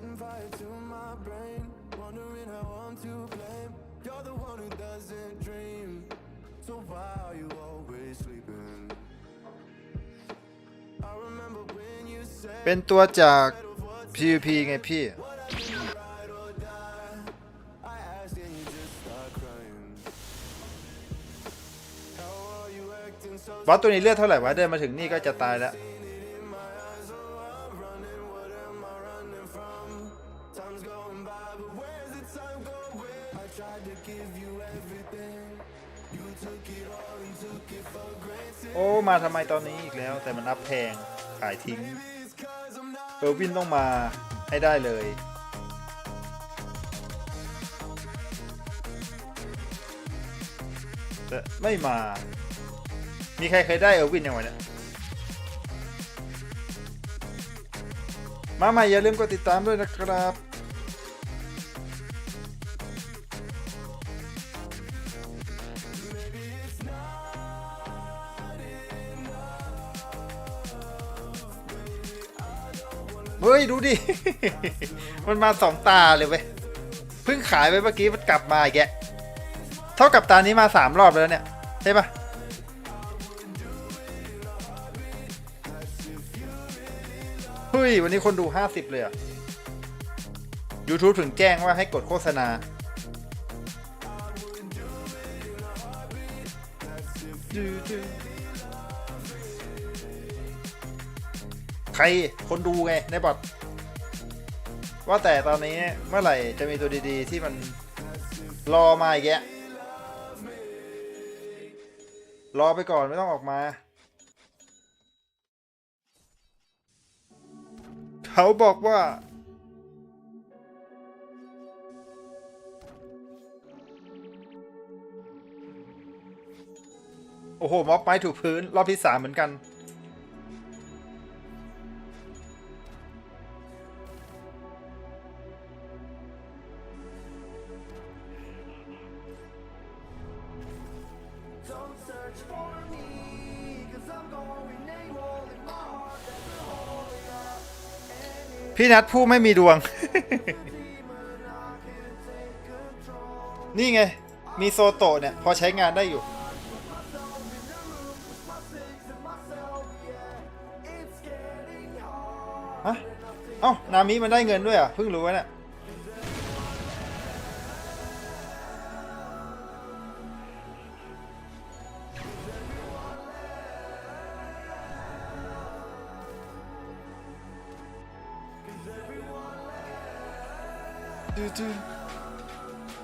setting fire to my brain. Wondering how I'm to blame. You're the one who doesn't dream. So why are you always sleeping? I remember when you said เป็นตัวจาก PVP ไงพี่ I asked and you just start crying. How are you acting so บอสตัวนี้เลือดเท่าไหร่วะเดินมาถึงนี่ก็จะตายแล้ว มาทำไมตอนนี้อีกแล้ว แต่มันอัพแพงขายทิ้งเออร์วินต้องมาให้ได้เลย แต่ไม่มา มีใครเคยได้เออร์วินยังไงเนี่ยมาใหม่อย่าลืมกดติดตามด้วยนะครับ เฮ้ย ดูดิ มันมาสองตาเลยเว้ย เพิ่งขายไปเมื่อกี้มันกลับมาอีกแกเท่ากับตานี้มาสามรอบแล้วเนี่ย ใช่ปะเฮ้ย วันนี้คนดูห้าสิบเลยอะ YouTube ถึงแจ้งว่าให้กดโฆษณาใค รคนดูไงในบอทว่าแต่ตอนนี้เมื่อไหร่จะมีตัวดีๆ ที่มันรอมาอีกแกะรอไปก่อนไม่ต้องออกมา เขาบอกว่า โอ้โหม็อบไม้ถูกพื้น รอบที่สามเหมือนกัน พี่นัทผู้ไม่มีดวง นี่ไง มีโซโตเนี่ย พอใช้งานได้อยู่ฮะเอ้า นามิมันได้เงินด้วยอะ เพิ่งรู้ว่าเนี่ย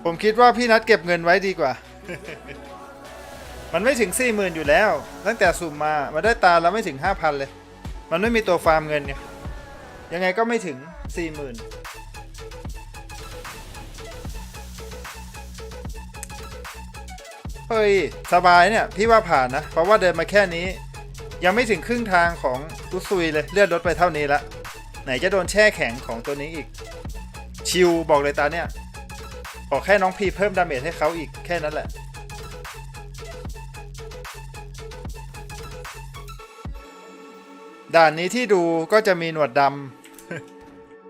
ผมคิดว่าพี่นัดเก็บเงินไว้ดีกว่า มันไม่ถึงสี่หมื่นอยู่แล้ว ตั้งแต่สุ่มมา มาได้ตาแล้วไม่ถึงห้าพันเลย มันไม่มีตัวฟาร์มเงินไง ยังไงก็ไม่ถึงสี่หมื่นเฮ้ย สบายเนี่ย พี่ว่าผ่านนะ เพราะว่าเดินมาแค่นี้ ยังไม่ถึงครึ่งทางของตุซุยเลย เลื่อนรถไปเท่านี้ละ ไหนจะโดนแช่แข็งของตัวนี้อีก ชิวบอกเลยตาเนี่ยขอแค่น้องพีเพิ่มดาเมจให้เขาอีกแค่นั้นแหละ ด่านนี้ที่ดูก็จะมีหนวดด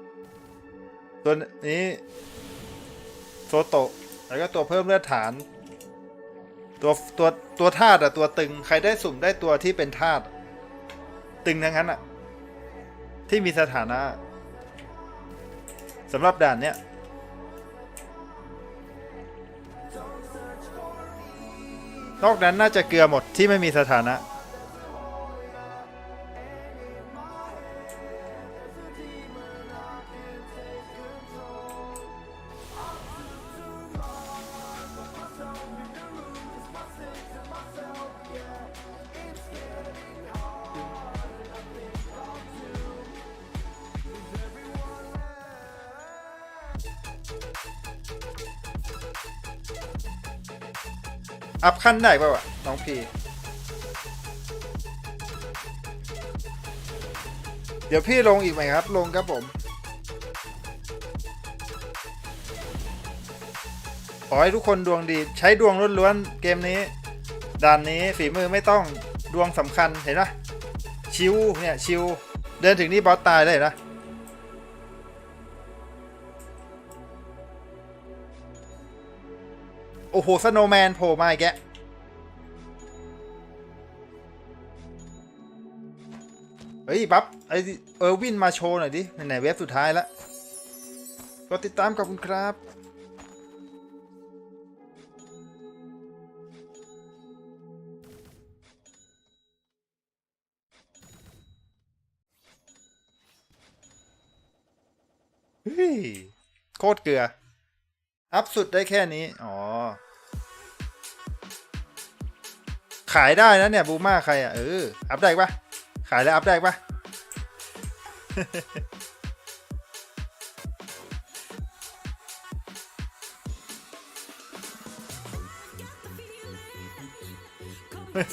ำตัวนี้โซโตะแล้วก็ตัวเพิ่มเลือดฐาน ตัวตัวตัวธาตุอะตัวตึงใครได้สุ่มได้ตัวที่เป็นธาตุตึงทั้งนั้นอะที่มีสถานะ สำหรับด่านเนี้ยนอกนั้นน่าจะเกลือหมดที่ไม่มีสถานะ อัพขั้นได้ป่าวะน้องพีเดี๋ยวพี่ลงอีกไหมครับ ลงครับผม ขอให้ทุกคนดวงดีใช้ดวงล้วนๆเกมนี้ ด่านนี้ฝีมือไม่ต้องดวงสำคัญเห็นปะชิวเนี่ยชิวเดินถึงนี่บอสตายเลยนะ อ้โห สโนว์แมนโผล่มาอีกแกเฮ้ยบัฟไอเออร์วินมาโชว์หน่อยดิไหนๆเว็บสุดท้ายล้วกดติดตามขอบคุณครับเฮ้ยโคตรเกลือ อัพสุดได้แค่นี้ อ๋อ ขายได้นะเนี่ยบูมาใครอะเอออัพได้ปะขายแล้วอัพได้ปะ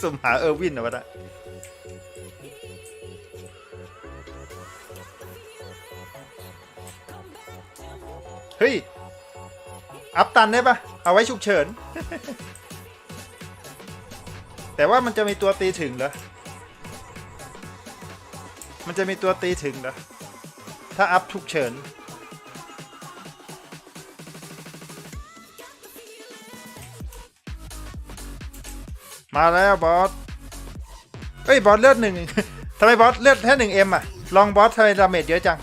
สมหาเออร์วินเหรอวะนะเฮ้ย อัพตันได้ปะเอาไว้ฉุกเฉิน แต่ว่ามันจะมีตัวตีถึงเหรอ มันจะมีตัวตีถึงเหรอ ถ้าอัพฉุกเฉิน มาแล้วบอส เฮ้ยบอสเลือดหนึ่งทำไมบอสเลือดแค่หนึ่งเอ็มอะลองบอสทำไมดาเมจเยอะจัง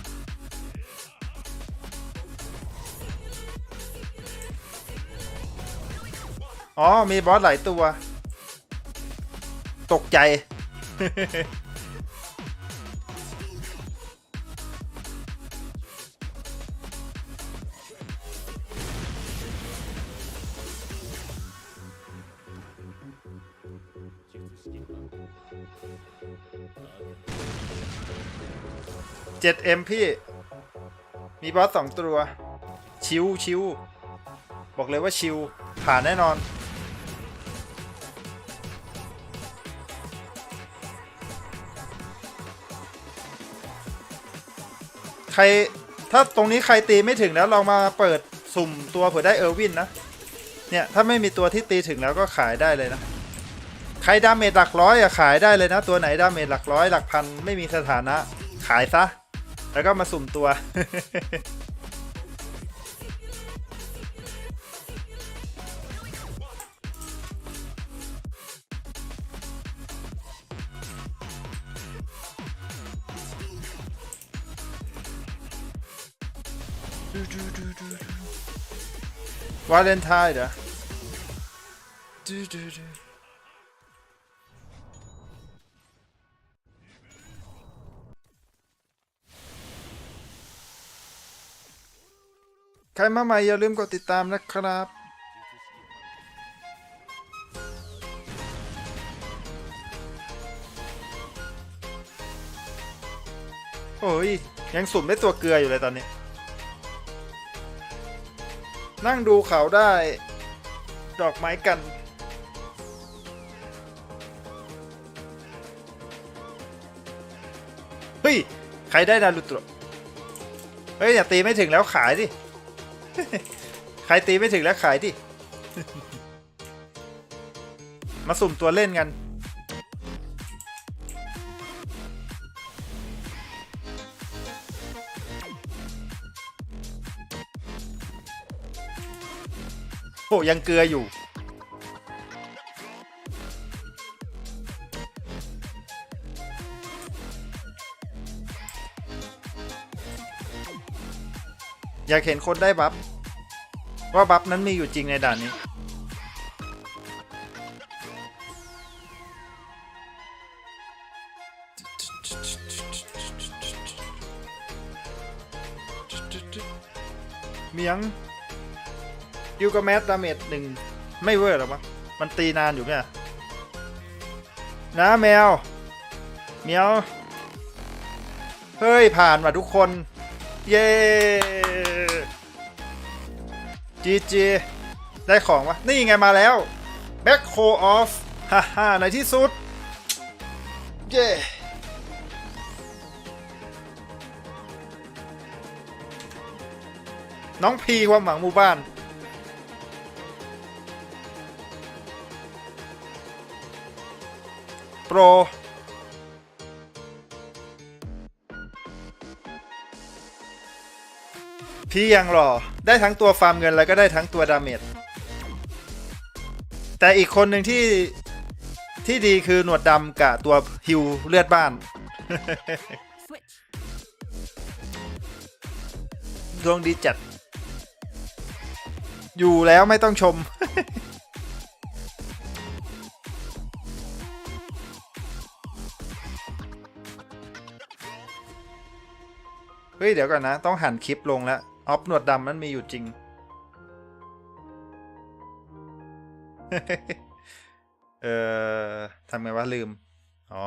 อ๋อ มีบอสหลายตัว ตกใจ 7M พี่ มีบอสสองตัว ชิวชิวบอกเลยว่าชิวผ่านแน่นอน รถ้าตรงนี้ใครตีไม่ถึงแล้วลองมาเปิดสุ่มตัวเผื่อได้เออร์วินนะ เนี่ย ถ้าไม่มีตัวที่ตีถึงแล้วก็ขายได้เลยนะ ใครดาเมจหลักร้อยอะขายได้เลยนะ ตัวไหนดาเมจหลักร้อยหลักพันไม่มีสถานะขายซะ แล้วก็มาสุ่มตัว วาเลนไทน์เหรอดูดูดูใครมาใหม่อย่าลืมกดติดตามนะครับโอ้ยยังสุ่มได้ตัวเกลืออยู่เลยตอนนี้ นั่งดูเขาได้ ดอกไม้กัน เฮ้ย ใครได้นารุโตะเฮ้ย อย่าตีไม่ถึงแล้วขายดิ ใครตีไม่ถึงแล้วขายดิ มาสุ่มตัวเล่นกัน โอ้ยังเกลืออยู่ อยากเห็นคนได้บัฟว่าบัฟนั้นมีอยู่จริงในด่านนี้เมียง กิลกาแมสดาเมจหนึ่งไม่เวอร์หรอมั้งมันตีนานอยู่เนี่ยนะแมวเมียวเฮ้ย ผ่านว่ะทุกคน เย้จีจีได้ของวะนี่ไงมาแล้ว Back h o Off ฮ่าฮ่าในที่สุด เย้น้องพีความหวังหมู่บ้าน โปรพี่ยังหรอได้ทั้งตัวฟาร์มเงินแล้วก็ได้ทั้งตัวดาเมจ แต่อีกคนหนึ่งที่ที่ดีคือหนวดดำกับตัวฮิวเลือดบ้าน ดวงดีจัด อยู่แล้วไม่ต้องชม เฮ้ย เดี๋ยวก่อนนะ ต้องหันคลิปลงแล้วออฟหนวดดำมันมีอยู่จริง เอ่อทำไงวะลืม อ๋อ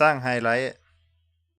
สร้างไฮไลท์